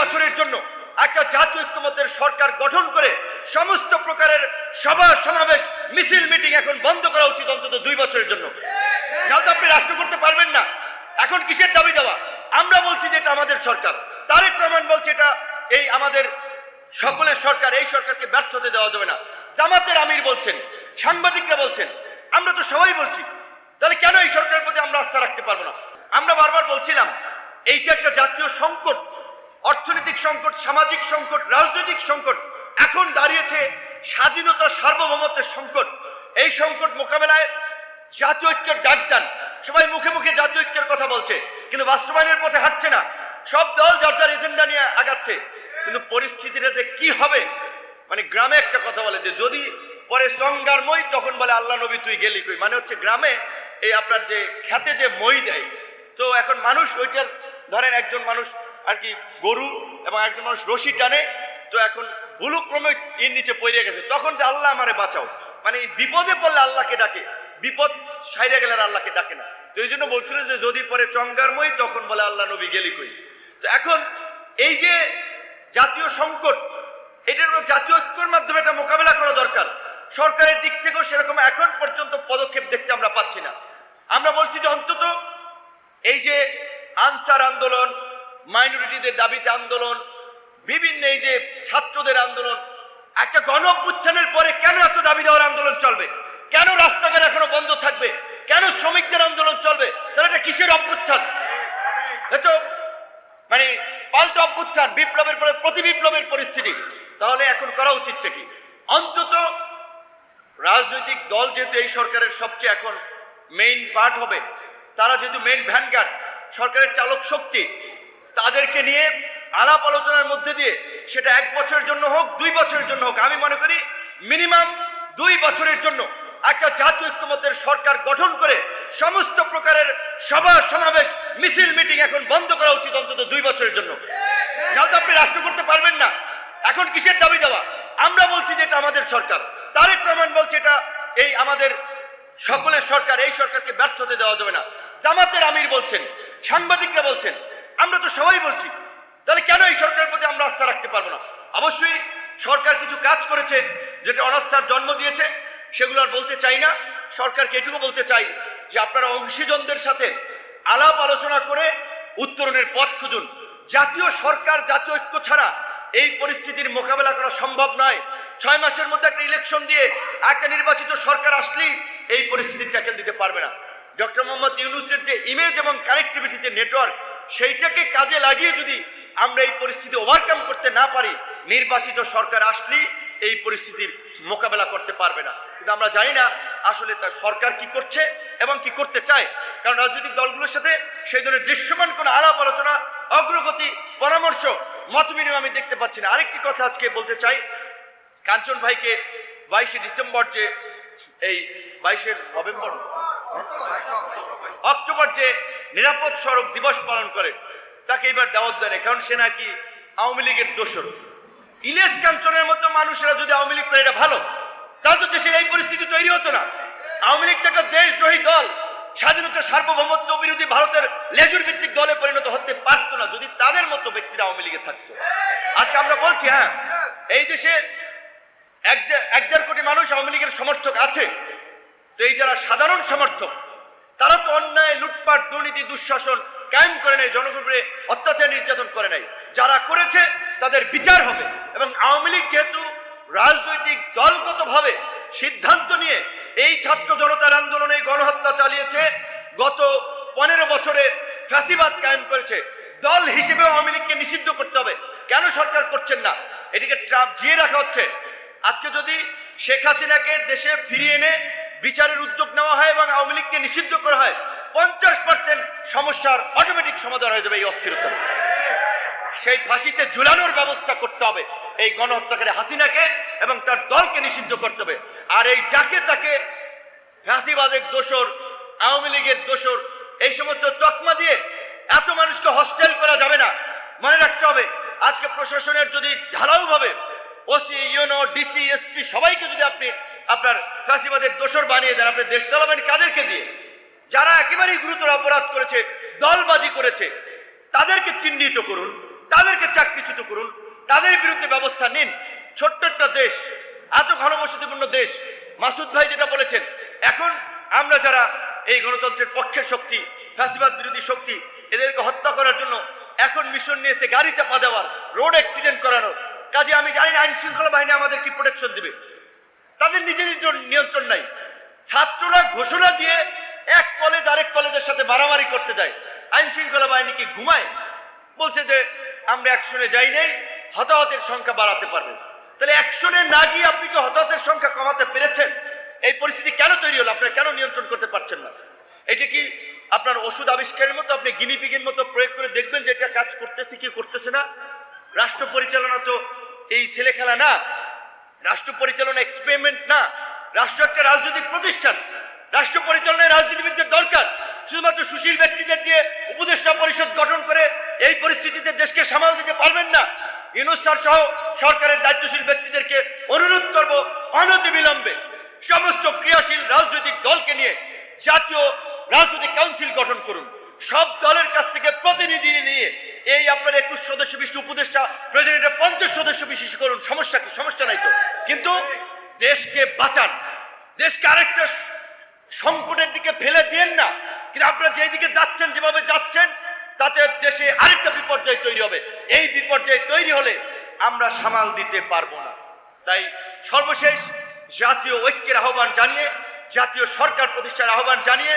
বছরের জন্য একটা জাতীয় ঐক্যমতের সরকার গঠন করে সমস্ত প্রকারের সভা, সমাবেশ, মিছিল, মিটিং এখন বন্ধ করা উচিত অন্তত দুই বছরের জন্য। নাহলে আপনি রাষ্ট্র করতে পারবেন না। এখন কিসের দাবি দেওয়া? আমরা বলছি যে এটা আমাদের সরকার। তারেক রহমান বলছে এটা এই আমাদের সকলের সরকার, এই সরকারকে ব্যর্থ হতে দেওয়া যাবে না। জামাতের আমির বলছেন, সাংবাদিকরা বলছেন, আমরা তো সবাই বলছি, তাহলে কেন এই সরকারের প্রতি আমরা আস্থা রাখতে পারব না? আমরা বারবার বলছিলাম, এইটা একটা জাতীয় সংকট। অর্থনৈতিক সংকট, সামাজিক সংকট, রাজনৈতিক সংকট, এখন দাঁড়িয়েছে স্বাধীনতা সার্বভৌমত্বের সংকট। এই সংকট মোকাবেলায় জাতীয় ঐক্যের ডাক দেন। সবাই মুখে মুখে জাতীয় ঐক্যের কথা বলছে, কিন্তু বাস্তবায়নের পথে হাঁটছে না। সব দল যার যার এজেন্ডা নিয়ে আগাচ্ছে, কিন্তু পরিস্থিতিটা যে কি হবে? মানে গ্রামে একটা কথা বলে যে, যদি পরে সঙ্গার মই, তখন বলে, আল্লাহ নবী, তুই গেলি কই? মানে হচ্ছে গ্রামে এই আপনার যে খেতে যে মই দেয়, তো এখন মানুষ ওইটার, ধরেন একজন মানুষ আর কি গরু এবং একজন মানুষ রশি টানে, তো এখন ভুলুক্রমে এর নিচে পড়ে গেছে। তখন যে আল্লাহ আমারে বাঁচাও। মানে বিপদে পড়লে আল্লাহকে ডাকে। বিপদ সাইরে গেলে আল্লাহকে ডাকে না। তো এই জন্য বলছিল যে যদি পরে চঙ্গারময়, তখন বলে আল্লাহ নবী গেলি কই? তো এখন এই যে জাতীয় সংকট এটার জাতীয় ঐক্যর মাধ্যমে এটা মোকাবেলা করা দরকার। সরকারের দিক থেকেও সেরকম এখন পর্যন্ত পদক্ষেপ দেখতে আমরা পাচ্ছি না। আমরা বলছি যে অন্তত এই যে আনসার আন্দোলন মাইনরিটিদের দাবিতে আন্দোলন, বিভিন্ন এই যে ছাত্রদের আন্দোলন, একটা গণ পরে কেন এত দাবি দেওয়ার আন্দোলন চলবে? কেন রাস্তাঘাট এখনও বন্ধ থাকবে? কেন শ্রমিকদের আন্দোলন চলবে? তাহলে এটা কিসের অভ্যুত্থান? এতো মানে পাল্টা অভ্যুত্থান, বিপ্লবের পরে, প্রতি বিপ্লবের পরিস্থিতি। তাহলে এখন করা উচিত কি? অন্তত রাজনৈতিক দল যেহেতু এই সরকারের সবচেয়ে এখন মেইন পার্ট হবে, তারা যেহেতু মেইন ভ্যানগার্ড সরকারের চালক শক্তি তাদেরকে নিয়ে আলাপ আলোচনার মধ্যে দিয়ে সেটা এক বছরের জন্য হোক, দুই বছরের জন্য হোক, আমি মনে করি মিনিমাম দুই বছরের জন্য একটা জাতীয় ঐক্যমতের সরকার গঠন করে সমস্ত প্রকারের সভা সমাবেশ, মিছিল, মিটিং এখন বন্ধ করা উচিত অন্তত দুই বছরের জন্য। নাহলে আপনি রাষ্ট্র করতে পারবেন না। এখন কিসের দাবি দেওয়া? আমরা বলছি যে এটা আমাদের সরকার। তারেক রহমান বলছে এটা এই আমাদের সকলের সরকার, এই সরকারকে ব্যর্থ হতে দেওয়া যাবে না। জামাতের আমির বলছেন, সাংবাদিকরা বলছেন আমরা তো সবাই বলছি, তাহলে কেন এই সরকারের প্রতি আমরা আস্থা রাখতে পারব না? অবশ্যই সরকার কিছু কাজ করেছে, যেটা অনাস্থার জন্ম দিয়েছে, সেগুলো আর বলতে চাই না। সরকারকে এটুকু বলতে চাই যে আপনারা অংশীজনদের সাথে আলাপ আলোচনা করে উত্তরণের পথ খুঁজুন। জাতীয় সরকার, জাতীয় ঐক্য ছাড়া এই পরিস্থিতির মোকাবেলা করা সম্ভব নয়। ছয় মাসের মধ্যে একটা ইলেকশন দিয়ে একটা নির্বাচিত সরকার আসলেই এই পরিস্থিতির ট্যাকেল দিতে পারবে না। ডক্টর মোহাম্মদ ইউনুসের যে ইমেজ এবং কানেক্টিভিটি যে নেটওয়ার্ক সেইটাকে কাজে লাগিয়ে যদি আমরা এই পরিস্থিতি ওভারকাম করতে না পারি, নির্বাচিত সরকার আসলেই এই পরিস্থিতির মোকাবেলা করতে পারবে না। কিন্তু আমরা জানি না আসলে তার সরকার কি করছে এবং কি করতে চায়। কারণ রাজনৈতিক দলগুলোর সাথে সেই ধরনের দৃশ্যমান কোনো আলাপ আলোচনা, অগ্রগতি, পরামর্শ, মত বিনিময় আমি দেখতে পাচ্ছি না। আরেকটি কথা আজকে বলতে চাই। কাঞ্চন ভাইকে বাইশে ডিসেম্বর যে এই বাইশে নভেম্বর, অক্টোবর যে নিরাপদ সড়ক দিবস পালন করে, তাকে এবার দাওয়াত দেয় কারণ সে নাকি আওয়ামী লীগের দোষর ইলিয়াস কাঞ্চনের মতো মানুষেরা যদি আওয়ামী লীগ করে, এটা ভালো। তাহলে তো দেশের এই পরিস্থিতি তৈরি হতো না। আওয়ামী লীগ তো একটা দেশদ্রোহী দল। স্বাধীনতা, সার্বভৌমত্ব বিরোধী ভারতের লেজুর ভিত্তিক দলে পরিণত হতে পারতো না, যদি তাদের মতো ব্যক্তিরা আওয়ামী লীগে থাকতো। আজকে আমরা বলছি হ্যাঁ এই দেশে এক দেড় কোটি মানুষ আওয়ামী লীগের সমর্থক আছে। তো এই যারা সাধারণ সমর্থক তারা তো অন্যায়, লুটপাট, দুর্নীতি, দুঃশাসন কায়েম করে নাই জনগণের অত্যাচার নির্যাতন করে নাই যারা করেছে, তাদের বিচার হবে এবং আওয়ামী লীগ যেহেতু রাজনৈতিক দলগতভাবে সিদ্ধান্ত নিয়ে এই ছাত্র জনতার আন্দোলনে গণহত্যা চালিয়েছে, গত পনেরো বছরে ফ্যাসিবাদ কায়েম করেছে। দল হিসেবে আওয়ামী লীগকে নিষিদ্ধ করতে হবে। কেন সরকার করছেন না? এটিকে ট্রাপ জিয়ে রাখা হচ্ছে। আজকে যদি শেখ হাসিনাকে দেশে ফিরিয়ে এনে বিচারের উদ্যোগ নেওয়া হয় এবং আওয়ামী লীগকে নিষিদ্ধ করা হয়, পঞ্চাশ পার্সেন্ট সমস্যার অটোমেটিক সমাধান হয়ে যাবে এই অস্থিরতা। সেই ফাঁসিতে ঝুলানোর ব্যবস্থা করতে হবে। এই গণহত্যাকারী হাসিনাকে এবং তার দলকে নিষিদ্ধ করতে হবে। আর এই যাকে তাকে ফ্যাসিবাদের দোষর, আওয়ামী লীগের দোষর, এই সমস্ত তকমা দিয়ে এত মানুষকে হস্টেল করা যাবে না। মনে রাখতে হবে, আজকে প্রশাসনের যদি ঢালাওভাবে ওসি, ইউনো, ডিসি, এসপি সবাইকে যদি আপনি আপনার ফ্যাসিবাদের দোষর বানিয়ে দেন, আপনি দেশ চালাবেন কাদেরকে দিয়ে? যারা একেবারেই গুরুতর অপরাধ করেছে, দলবাজি করেছে, তাদেরকে চিহ্নিত করুন, তাদেরকে চাকরিচ্যুত করুন, তাদের বিরুদ্ধে ব্যবস্থা নিন। ছোট্ট একটা দেশ, এত ঘনবসতিপূর্ণ দেশ, মাসুদ ভাই যেটা বলেছেন, এখন আমরা যারা এই গণতন্ত্রের পক্ষের শক্তি, ফ্যাসিবাদ বিরোধী শক্তি, এদেরকে হত্যা করার জন্য এখন মিশন নিয়েছে গাড়ি চাপা দেওয়ার রোড অ্যাক্সিডেন্ট করানোর, কাজে আমি জানি না আইন শৃঙ্খলা বাহিনী আমাদের কি প্রোটেকশন দিবে? তাদের নিজেদের নিয়ন্ত্রণ নাই। ছাত্ররা ঘোষণা দিয়ে এক কলেজ আরেক কলেজের সাথে মারামারি করতে যায়। আইন শৃঙ্খলা বাহিনী কি ঘুমায়? বলছে যে, আমরা অ্যাকশনে যাই নেই, হতাহতের সংখ্যা বাড়াতে পারবে। তাহলে অ্যাকশনে না গিয়ে আপনি কি হতাহতের সংখ্যা কমাতে পেরেছেন? এই পরিস্থিতি কেন তৈরি হলো? আপনারা কেন নিয়ন্ত্রণ করতে পারছেন না? এটা কি আপনার ওষুধ আবিষ্কারের মতো, আপনি গিনিপিগের মতো প্রয়োগ করে দেখবেন যে এটা কাজ করতেছে কি করতেছে না? রাষ্ট্র পরিচালনা তো এই ছেলে খেলা না রাষ্ট্র পরিচালনা এক্সপেরিমেন্ট না, রাষ্ট্র একটা রাজনৈতিক প্রতিষ্ঠান। রাষ্ট্র পরিচালনায় রাজনীতিবিদদের দরকার। শুধুমাত্র সুশীল ব্যক্তিদের দিয়ে উপদেষ্টা পরিষদ গঠন করে এই পরিস্থিতিতে দেশকে সামাল দিতে পারবেন না। ইউনুস সহ সরকারের দায়িত্বশীল ব্যক্তিদেরকে অনুরোধ করব অনতি বিলম্বে সমস্ত ক্রিয়াশীল রাজনৈতিক দলকে নিয়ে জাতীয় রাজনৈতিক কাউন্সিল গঠন করুন। সব দলের কাছ থেকে প্রতিনিধি নিয়ে এই আপনার একুশ সদস্য বিশিষ্ট উপদেষ্টা প্রেসিডেন্টের পঞ্চাশ সদস্য বিশিষ্ট করুন। সমস্যা কি? সমস্যা নাই তো। কিন্তু দেশকে বাঁচান। দেশকে আরেকটা সংকটের দিকে ফেলে দিয়েন না। কিন্তু আপনারা যেই দিকে যাচ্ছেন, যেভাবে যাচ্ছেন, তাতে দেশে আরেকটা বিপর্যয় তৈরি হবে। এই বিপর্যয় তৈরি হলে আমরা সামাল দিতে পারব না। তাই সর্বশেষ জাতীয় ঐক্যের আহ্বান জানিয়ে, জাতীয় সরকার প্রতিষ্ঠার আহ্বান জানিয়ে